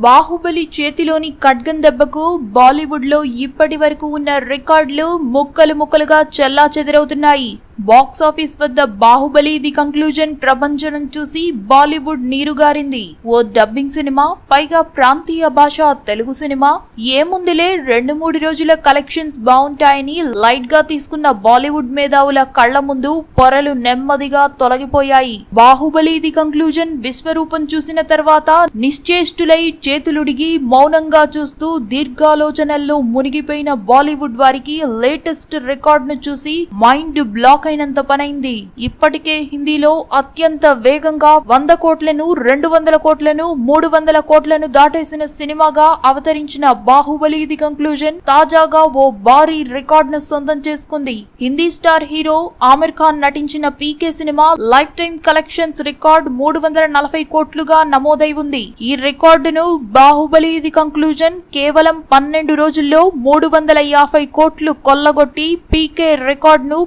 బాహుబలి చేతిలోని ఖడ్గం దెబ్బకు బాలీవుడ్లో ఇప్పటి వరకు ఉన్న రికార్డులు ముక్కలు ముక్కలుగా చెల్లా చెదరవుతున్నాయి బాక్స్ ఆఫీస్ వద్ద బాహుబలి ది కంక్లూజన్ ప్రపంచం చూసి బాలీవుడ్ నీరుగారింది. ఓ డబ్బింగ్ సినిమా పైగా ప్రాంతీయ భాష తెలుగు సినిమా ఏముందిలే రెండు మూడు రోజుల కలెక్షన్స్ బాగుంటాయని లైట్గా తీసుకున్న బాలీవుడ్ మేధావుల కళ్ళ ముందు పొరలు నెమ్మదిగా తొలగిపోయాయి. బాహుబలి ది కంక్లూజన్ విశ్వరూపం చూసిన తర్వాత నిశ్చేష్టులై చేతులుడిగి మౌనంగా చూస్తూ దీర్ఘాలోచనల్లో మునిగిపోయిన బాలీవుడ్ వారికి లేటెస్ట్ రికార్డ్ను చూసి మైండ్ బ్లాక్ అయినంత పనైంది. ఇప్పటికే హిందీలో అత్యంత వేగంగా వంద కోట్లను రెండు వందల కోట్లను మూడు వందల కోట్లను దాటేసిన సినిమాగా అవతరించిన బాహుబలి ది కంక్లూజన్ తాజాగా ఓ భారీ రికార్డ్ను సొంతం చేసుకుంది. హిందీ స్టార్ హీరో ఆమిర్ ఖాన్ నటించిన PK cinema life time collections record మూడు వందల నలభై కోట్లుగా నమోదై ఉంది. ఈ రికార్డును బాహుబలి ది కంక్లూజన్ కేవలం పన్నెండు రోజుల్లో మూడు వందల యాభై కోట్లు కొల్లగొట్టి పీకే రికార్డ్ను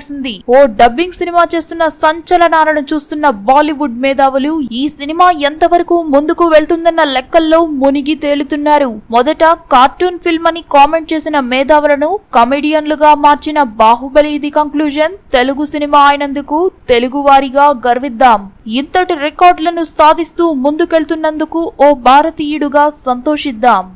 పీకి ఓ డబ్బింగ్ సినిమా చేస్తున్న సంచలనాలను చూస్తున్న బాలీవుడ్ మేధావులు ఈ సినిమా ఎంతవరకు ముందుకు వెళ్తుందన్న లెక్కల్లో మునిగి తేలుతున్నారు. మొదట కార్టూన్ ఫిల్మ్ అని కామెంట్ చేసిన మేధావులను కమెడియన్లుగా మార్చిన Baahubali the conclusion Telugu cinema అయినందుకు తెలుగువారిగా గర్విద్దాం. ఇంతటి రికార్డులను సాధిస్తూ ముందుకెళ్తున్నందుకు ఓ భారతీయుడుగా సంతోషిద్దాం.